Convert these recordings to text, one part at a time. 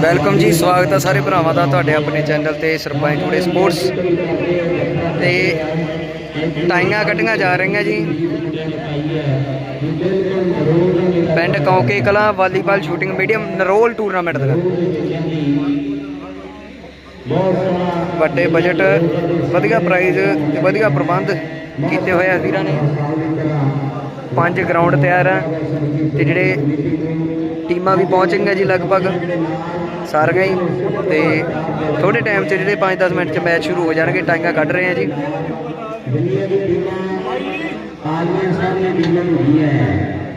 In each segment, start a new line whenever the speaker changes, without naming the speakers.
Welcome ਜੀ, ਸਵਾਗਤ ਹੈ ਸਾਰੇ ਭਰਾਵਾਂ ਦਾ ਤੁਹਾਡੇ ਆਪਣੇ ਚੈਨਲ ਤੇ ਸਰਪੰਚ ਟੂਡੇ ਸਪੋਰਟਸ ਤੇ ਟਾਈਆਂ ਕੱਢੀਆਂ ਜਾ ਰਹੀਆਂ ਜੀ। ਪਿੰਡ Kauke Kalan volleyball shooting medium ਨਰੋਲ tournament ਦਾ। ਵੱਡੇ ਬਜਟ ਵਧੀਆ ਪ੍ਰਾਈਜ਼ ਤੇ ਵਧੀਆ ਪ੍ਰਬੰਧ। ਕੀਤੇ ਹੋਏ ਆ ਵੀਰਾਂ ਨੇ। ਪੰਜ ਗਰਾਊਂਡ ਤਿਆਰ ਆ ਤੇ ਜਿਹੜੇ ਟੀਮਾਂ ਵੀ ਪਹੁੰਚ ਜੀ ਲਗਭਗ ਸਾਰੀਆਂ ਹੀ। ਤੇ ਥੋੜੇ ਟਾਈਮ 'ਚ ਜਿਹੜੇ 5-10 ਮਿੰਟ 'ਚ ਮੈਚ ਸ਼ੁਰੂ ਹੋ ਜਾਣਗੇ ਟਾਈਆਂ ਕੱਢ ਰਹੇ ਆ ਜੀ।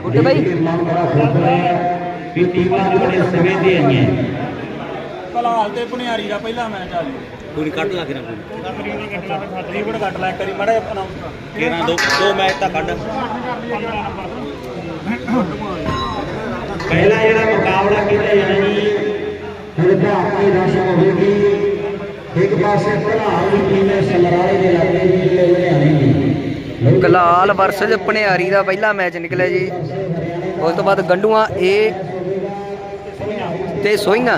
ਉੱਤੇ ਬਾਈ
ਕਲਾਲ ਤੇ ਪੁਨਿਆਰੀ ਦਾ ਪਹਿਲਾ ਮੈਚ ਆ ਜੀ।
ਪੂਰੀ ਕੱਢ ਲਾ ਕੇ ਨਾ ਪੂਰੀ।
ਤਕਰੀਬਨ ਕੱਟ ਲੈ ਕਰੀ ਮੜਾ ਅਨਾਉਂਸ ਕਰ
ਕਿਹੜਾ ਦੋ ਦੋ ਮੈਚ ਤਾਂ ਕੱਢ।
ਪਹਿਲਾ ਜਿਹੜਾ ਮੁਕਾਬਲਾ ਕੀਤਾ ਜਾਣਾ ਜੀ ਆਪਣੀ ਰਸਮ ਹੋਵੇਗੀ ਇੱਕ ਪਾਸੇ ਭਲਾਲ ਦੀ ਟੀਮ ਹੈ ਸਮਰਾਲੇ ਦੇ ਇਲਾਕੇ ਦੀ ਤੇ ਲੁਧਿਆਣੇ ਦੀ
ਕਲਾਲ ਵਰਸਸ ਪਣਿਆਰੀ ਦਾ ਪਹਿਲਾ ਮੈਚ ਨਿਕਲਿਆ ਜੀ। ਉਸ ਤੋਂ ਬਾਅਦ ਗੰਡੂਆਂ ਏ ਤੇ ਸੋਈਆਂ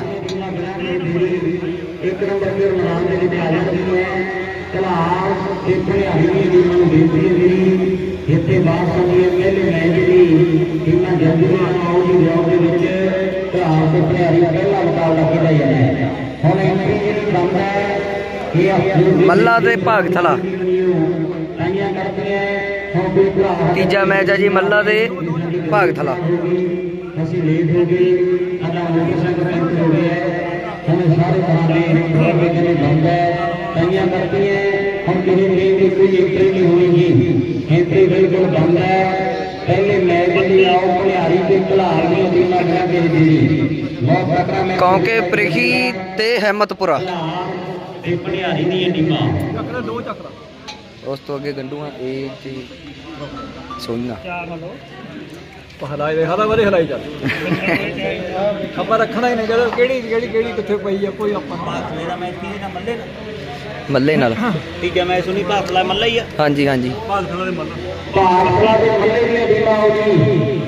ਇੱਕ ਨੰਬਰ ਤੇ ਦੇ ਹੈ ਦੀ ਨੂੰ ਹੈ ਜੀ। ਪਹਿਲੇ ਮੈਚ ਦੀ ਟੀਮਾਂ ਜੰਗੀਆਂ ਆਉ ਦੀ ਗਰਾਊਂਡ ਦੇ ਵਿੱਚ। ਭਲਾਲ ਤੇ ਭਲਿਆਰੀ ਪਹਿਲਾ ਮੁਕਾਬਲਾ ਕੀਤਾ ਜਾਣਾ ਹੈ। ਹੁਣ ਐਂਟਰੀ ਜਿਹੜੀ ਬੰਦ ਹੈ ਇਹ ਆਪਣੀ
ਮੱਲਾ ਤੇ ਭਾਗਥਲਾ
ਹੈ।
ਤੀਜਾ ਮੈਚ ਆ ਜੀ ਮੱਲਾ ਤੇ ਭਾਗਥਲਾ
ਅਸੀਂ ਲੇਟ ਹੋ ਗਏ। ਸਾਡਾ ਮੋਟਰਸਾਈਕਲ ਹੋ ਗਿਆ ਹੈ। ਹੁਣ ਸਾਰੇ ਤਰ੍ਹਾਂ ਦੇ ਰੋਡ ਜਿਹੜੇ ਬੰਦ ਹੈ ਤਾਈਆਂ ਕਰਦੀ ਹੈ ਹੁਣ ਕਿਸੇ ਟ੍ਰੇਨ ਦੀ ਕੋਈ ਐਂਟਰੀ ਨਹੀਂ ਹੋਏਗੀ। ਐਂਟਰੀ ਬਿਲਕੁਲ ਬੰਦ ਹੈ। ਪਹਿਲੇ ਮੈਚ ਦੇ ਆਓ ਭਲਿਆਰੀ ਤੇ ਭਲਾਰ ਦੀਆਂ ਟੀਮਾਂ ਬਣਾ ਕੇ ਜੀ ਬਹੁਤ ਖਤਰਾ ਮੈਚ
ਕੌਂਕੇ ਪ੍ਰਿਖੀ ਤੇ ਹਿੰਮਤਪੁਰਾ
ਤੇ ਭਲਿਆਰੀ ਦੀਆਂ ਟੀਮਾਂ
ਚੱਕਰ ਦੋ ਚੱਕਰ।
ਉਸ ਤੋਂ ਅੱਗੇ ਗੰਡੂਆਂ ਏ ਤੇ ਸੋਈਆਂ
ਚਾਰ ਨਾ ਹਲਾਈ ਦੇ ਹਲਾ ਵਾਲੇ ਹਲਾਈ ਚੱਲ ਖਬਰ ਰੱਖਣਾ ਹੀ ਨਹੀਂ ਜਦੋਂ ਕਿਹੜੀ ਕਿਹੜੀ ਕਿਹੜੀ ਕਿੱਥੇ ਪਈ ਆ ਕੋਈ ਆਪਾਂ
ਭਾਖਲੇ ਦਾ ਮੈਚ ਕਿਹਦੇ ਨਾਲ ਮੱਲੇ ਨਾਲ?
ਮੱਲੇ ਨਾਲ।
ਤੀਜਾ ਮੈਚ ਸੁਣੀ ਭਾਖਲਾ ਮੱਲਾ ਹੀ ਆ।
ਹਾਂਜੀ ਹਾਂਜੀ।
ਭਾਲ ਖਲਾ ਦੇ ਮੱਲ
ਭਾਰਤਲਾ ਦੇ ਮੱਲੇ ਦੀਆਂ ਟੀਮਾਂ ਹੋ ਜੀ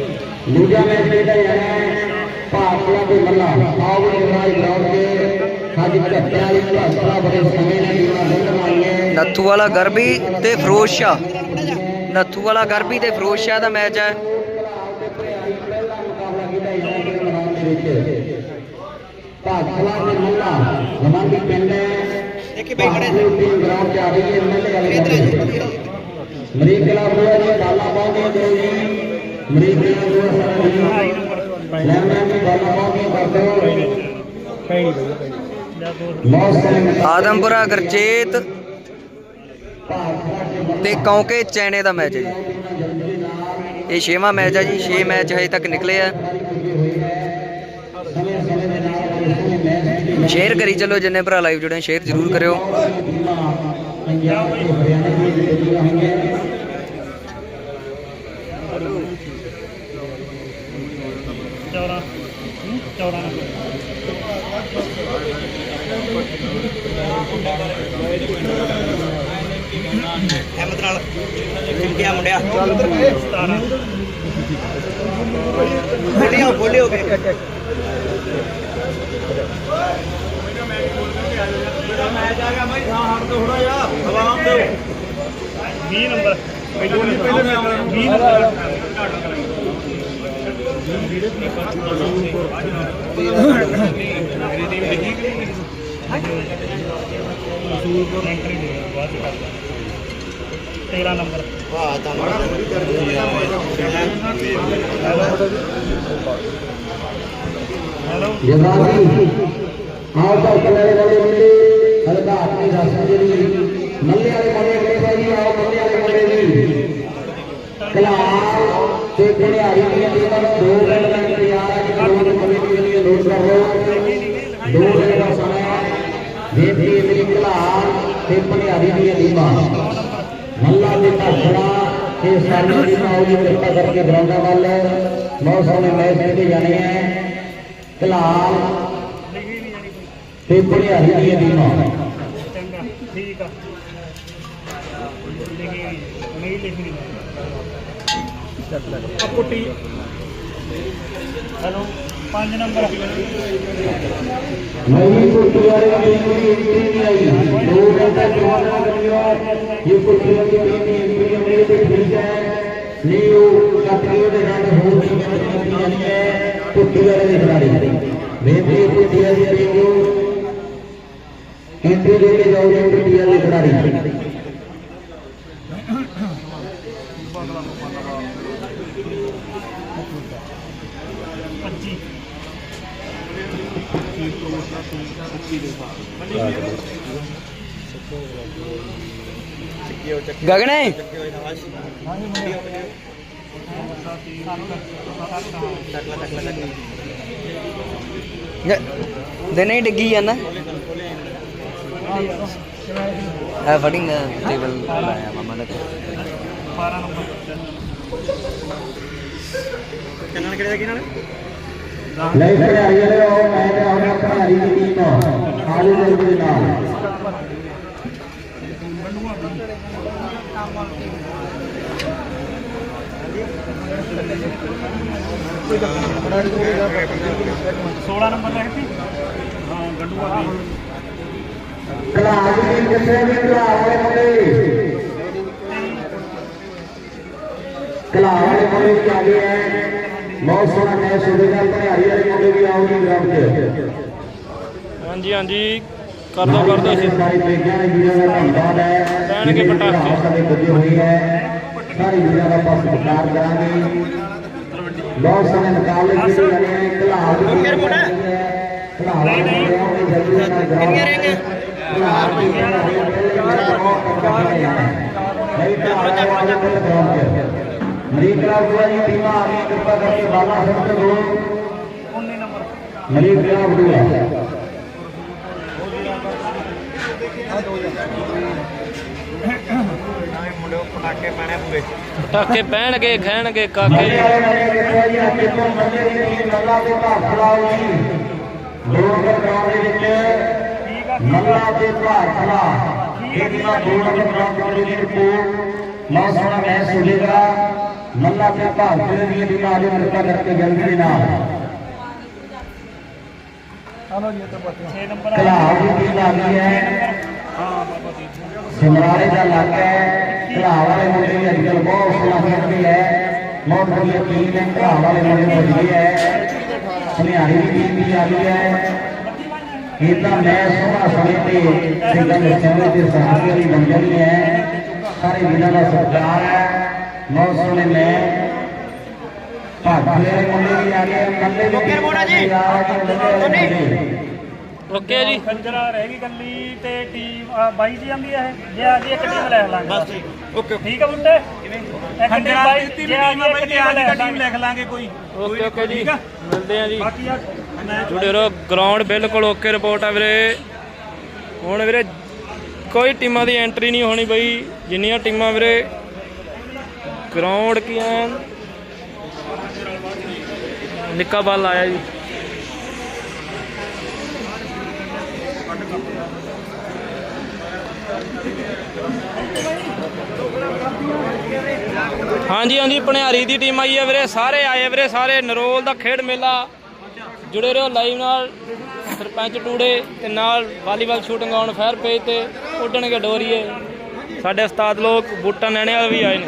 ਦੂਜਾ ਮੈਚ ਖੇਡਿਆ ਜਾਣਾ ਹੈ ਭਾਰਤਲਾ ਦੇ ਮੱਲਾ। ਆਓ ਜਨਾਜ ਗਰਾਊਂਡ ਤੇ ਸਾਡੀ 75 ਵਾਲੀ ਭਾਰਤਲਾ ਬੜੇ ਸਮੇਂ ਨਾਲ ਟੀਮਾਂ ਖੇਡਣ ਆਈਆਂ
ਨੱਥੂ ਵਾਲਾ ਗਰਬੀ ਤੇ ਫਿਰੋਜ਼ ਸ਼ਾਹ। ਨੱਥੂ ਵਾਲਾ ਗਰਬੀ ਤੇ ਫਿਰੋਜ਼ ਸ਼ਾਹ ਦਾ ਮੈਚ ਹੈ।
ਭਾਰਤਲਾ ਦੇ ਮੱਲਾ ਗਵਾਂਡੀ ਪਿੰਡ ਹੈ।
ਦੇਖੀ ਬਈ ਖੜੇ
ਟੀਮ ਗਰਾਊਂਡ ਤੇ ਆ ਰਹੀ ਹੈ ਮੱਲੇ ਵਾਲੇ ਮਰੀਕ ਕਲਾ ਬੋਇਆ ਜੀ ਬਾਲਾ ਪਾਉਂਦੇ ਦੋ ਜੀ। ਮਰੀਕ ਕਲਾ ਬੋਇਆ ਸਾਰਾ ਜੀ। ਲੈਣਾ ਜੀ ਬਾਲਾ ਪਾਉਂਦੇ ਕਰਦੇ ਮੌਸਮ
ਆਦਮਪੁਰਾ ਗਰਚੇਤ ਤੇ ਕੌਂਕੇ ਚੈਣੇ ਦਾ ਮੈਚ ਹੈ ਜੀ। ਇਹ ਛੇਵਾਂ ਮੈਚ ਹੈ ਜੀ। 6 ਮੈਚ ਹਜੇ ਤੱਕ ਨਿਕਲੇ ਆ। ਸ਼ੇਅਰ ਕਰੀ ਚਲੋ ਜਿੰਨੇ ਭਰਾ ਲਾਈਵ ਜੁੜੇ ਸ਼ੇਅਰ ਜ਼ਰੂਰ ਕਰਿਓ।
ਚੌੜਾ ਚੌੜਾ
ਹਿੰਮਤ ਨਾਲ ਕਿੰਗਿਆ ਮੁੰਡਿਆ।
17
ਖੋਲਿਓ ਖੋਲਿਓ ਵੇ ਮੈਚ ਆ ਗਿਆ ਬਾਈ ਹਾਂ ਹਟ ਥੋੜਾ ਜਿਹਾ ਹਵਾਮ ਦਿਓ
20 ਨੰਬਰ ਪਹਿਲੇ ਪਹਿਲੇ 20 ਨੰਬਰ ਤੇਰਾ ਨੰਬਰ
ਵਾਹ ਤਾਂ
ਹੈਲੋ
ਜਵਾਬੀ ਆਓ ਹਲਕਾ ਆਪਣੀ ਰਸਮ ਜਿਹੜੀ ਮੱਲੇ ਵਾਲੇ ਮੁੰਡੇ ਮਿਲੇ ਭਾਈ ਆਓ ਮੱਲੇ ਵਾਲੇ ਮੁੰਡੇ ਜੀ ਕਲਾਸ ਤੇ ਖਿਡਾਰੀ ਦੀਆਂ ਟੀਮਾਂ ਨੂੰ ਦੋ ਮਿੰਟ ਦਾ ਇੰਤਜ਼ਾਰ ਹੈ ਕਿ ਲੋਕ ਕਮੇਟੀ ਦੇ ਲਈ ਨੋਟ ਕਰ ਲਓ। ਦੋ ਮਿੰਟ ਦਾ ਸਮਾਂ ਹੈ। ਮੇਰੀ ਕਲਾਸ ਤੇ ਖਿਡਾਰੀ ਦੀਆਂ ਟੀਮਾਂ। ਮੱਲਾ ਦੇ ਭਾਸ਼ਣਾ ਤੇ ਸਾਰੀਆਂ ਟੀਮਾਂ ਆਓ ਜੀ ਕਿਰਪਾ ਕਰਕੇ ਗਰਾਊਂਡਾਂ ਵੱਲ। ਬਹੁਤ ਸੋਹਣੇ ਮੈਚ ਖੇਡੇ ਜਾਣੇ ਹੈ ਕਲਾਲ ਤੇ ਭਲਿਆਰੀ ਦੀਆਂ ਟੀਮਾਂ
ਚੰਗਾ ਠੀਕ ਆ। ਨਹੀਂ ਲਿਖਣੀ।
ਪੁੱਟੀ ਹੈਲੋ 5 ਨੰਬਰ।
ਨਹੀਂ ਕੁੱਤੀ ਵਾਲੇ ਦੀ ਕੋਈ ਐਂਟਰੀ ਨਹੀਂ ਆਈ। ਦੋ ਘੰਟੇ ਜਵਾਨਾ ਕਰਿਆ ਇਹ ਕੁੱਤੀ ਵਾਲੀ ਦੀ ਐਂਟਰੀ ਮੇਰੇ ਤੇ ਠੀਕ ਹੈ। ਨਹੀਂ ਉਹ ਕੱਟੀਓ ਦੇ ਨਾਲ ਹੋਰ ਵੀ ਐਂਟਰੀ ਜਾਣੀ ਹੈ ਕੁੱਤੀ ਵਾਲੇ ਦੇ ਖਿਡਾਰੀ। ਮੇਰੇ ਕੁੱਤੀ ਵਾਲੀ ਦੀ ਐਂਟਰੀ ਦੇ ਕੇ ਜਾਓ ਜੀ ਕੁੱਤੀ ਵਾਲੇ ਖਿਡਾਰੀ
ਗਗਨੇ ਦਿਨੇ ਹੀ ਡਿੱਗੀ ਜਾਂਦਾ। ਆ ਫੜਿੰਗ ਟੇਬਲ ਲਾਇਆ ਮਾਮਾ ਨੇ।
ਨਹੀਂ ਖਿਡਾਰੀ ਵਾਲੇ ਉਹ ਮੈਂ ਤੇ ਆਉਣਾ ਖਿਡਾਰੀ ਦੀ ਟੀਮ ਆਲੂ ਦੇ ਦੇ ਨਾਲ।
ਸੋਲਾਂ ਨੰਬਰ ਲੈ ਸੀ ਹਾਂ ਗੰਡੂ ਵਾਲੀ
ਕਲਾਸ ਦੀ ਕਿੱਥੇ ਵੀ ਕਲਾਸ ਵਾਲੇ ਮੁੰਡੇ ਕਲਾਸ ਵਾਲੇ ਮੁੰਡੇ ਵੀ ਆ ਗਏ ਹੈ? ਬਹੁਤ ਸੋਹਣਾ ਮੈਚ ਹੋਵੇਗਾ ਭਿਆਰੀ ਵਾਲੇ ਮੁੰਡੇ ਵੀ ਆਉਣਗੇ ਗਰਾਊਂਡ 'ਚ
ਹਾਂਜੀ ਹਾਂਜੀ। ਕਰ ਦੋ ਕਰ ਦੋ
ਸਾਰੇ ਬੇਗਿਆਂ ਦੇ ਵੀਰਾਂ ਦਾ ਧੰਨਵਾਦ ਹੈ।
ਪੈਣਗੇ ਪਟਾਕੇ।
ਸਾਡੇ ਪੁੱਜੇ ਹੋਏ ਹੈ ਸਾਰੇ ਵੀਰਾਂ ਦਾ ਬਹੁਤ ਸਤਿਕਾਰ ਕਰਾਂਗੇ। ਬਹੁਤ ਸੋਹਣੇ ਮੁਕਾਬਲੇ ਜਿਹੜੇ ਲੜੇ ਨੇ। ਕਲਾਸ ਦੀ ਫਿਰ ਮੋੜਾ ਕਲਾਸ ਨਹੀਂ ਨਹੀਂ। ਕਿੰਨੀਆਂ ਰਹਿ ਕਲਾਸ ਦੀ ਨਹੀਂ ਟੀਮਾਂ ਆ ਗਈ ਕਿਰਪਾ ਕਰਕੇ ਬਾਲਾ ਹਸਨ ਤੇ ਦੋ
19 ਨੰਬਰ
ਮਰੀਕ ਰਾਜੂਆ
ਪਟਾਕੇ ਪੈਣਗੇ ਖਾਣਗੇ ਕਾਕੇ।
ਜੀ ਅੱਜ ਗਰਾਊਂਡ ਦੇ ਵਿੱਚ ਨੱਲਾ ਦੇ ਭਾਗ ਖਲਾ ਇਹ ਟੀਮਾਂ ਦੋ ਨੰਬਰ ਗਰਾਊਂਡ ਦੇ ਵਿੱਚ ਕੋ ਬਹੁਤ ਸੋਹਣਾ ਮੈਚ ਹੋਵੇਗਾ ਨੱਲਾ ਦੇ ਭਾਗ ਖਲੇ ਦੀਆਂ ਟੀਮਾਂ ਆਜੋ ਕਿਰਪਾ ਕਰਕੇ ਜਲਦੀ ਦੇ ਨਾਲ
ਹਲੋ ਜੀ ਇੱਧਰ ਪਾਸੇ 6 ਨੰਬਰ
ਕਲਾਬ ਦੀ ਟੀਮ ਆ ਗਈ ਹੈ ਸਮਰਾਲੇ ਦਾ ਇਲਾਕਾ ਹੈ ਕਲਾਬ ਵਾਲੇ ਮੁੰਡੇ ਵੀ ਅੱਜ ਕੱਲ੍ਹ ਬਹੁਤ ਸੋਹਣਾ ਖੇਡਦੇ ਹੈ ਬਹੁਤ ਵਧੀਆ ਟੀਮ ਹੈ ਕਲਾਬ ਵਾਲੇ ਮੁੰਡੇ ਵਧੀਆ ਹੈ ਸੁਨਿਆਰੀ ਦੀ ਟੀਮ ਵੀ ਆ ਗਈ ਹੈ ਇਹ ਤਾਂ ਮੈਂ ਸੋਹਣਾ ਸਮੇਂ ਤੇ ਸਿੰਘਾਂ ਦੇ ਸਮੇਂ ਤੇ ਵਾਲੀ ਬਣ ਜਾਣੀ ਹੈ ਸਾਰੇ ਵੀਰਾਂ ਦਾ ਸਤਿਕਾਰ ਹੈ ਬਹੁਤ ਸੋਹਣੇ ਮੈਂ। ਭਾਗਲੇ ਮੁੰਡੇ ਵੀ ਆ ਗਏ ਮੱਲੇ ਦੇ ਵੀ ਮੋੜਾ ਜੀ
ਓਕੇ ਜੀ।
ਖੰਜਰਾ ਰਹਿ ਗਈ ਕੱਲੀ ਤੇ ਟੀਮ ਅ, ਬਾਈ ਜੀ ਆਂਦੀ ਹੈ ਜੇ ਆ ਜੀ ਇੱਕ ਟੀਮ ਲੈ ਲਾਂਗੇ। ਬਸ ਠੀਕ ਓਕੇ ਠੀਕ ਹੈ ਮੁੰਡੇ ਇੱਕ ਟੀਮ ਬਾਈ ਜੇ ਆ ਜੀ ਇੱਕ ਟੀਮ ਲੈ ਟੀਮ ਲਿਖ ਲਾਂਗੇ। ਕੋਈ।
ਓਕੇ ਓਕੇ ਜੀ। ਮਿਲਦੇ ਆ ਜੀ।
ਬਾਕੀ ਆ
ਜੁੜੇ ਰਹੋ ਗਰਾਊਂਡ ਬਿਲਕੁਲ ਓਕੇ ਰਿਪੋਰਟ ਆ ਵੀਰੇ। ਹੁਣ ਵੀਰੇ, ਕੋਈ ਟੀਮਾਂ ਦੀ ਐਂਟਰੀ ਨਹੀਂ ਹੋਣੀ ਬਈ, ਜਿੰਨੀਆਂ ਟੀਮਾਂ ਵੀਰੇ। ਗਰਾਊਂਡ ਕੀ ਐ ਨਿੱਕਾ ਬਾਲ ਆਇਆ ਜੀ। ਹਾਂਜੀ ਹਾਂਜੀ, ਭਣਿਆਰੀ ਦੀ ਟੀਮ ਆਈ ਹੈ ਵੀਰੇ, ਸਾਰੇ ਆਏ ਵੀਰੇ, ਸਾਰੇ ਨਰੋਲ ਦਾ ਖੇਡ ਮੇਲਾ। ਜੁੜੇ ਰਹੋ ਲਾਈਵ ਨਾਲ। ਸਰਪੰਚ ਟੂੜੇ ਤੇ ਨਾਲ volleyball shooting on fire page ਤੇ ਉੱਡਣਗੇ ਡੋਰੀਏ। ਸਾਡੇ ਉਸਤਾਦ ਲੋਕ ਬੂਟਾ ਨੈਣੇ ਵਾਲੇ ਵੀ ਆਏ ਨੇ।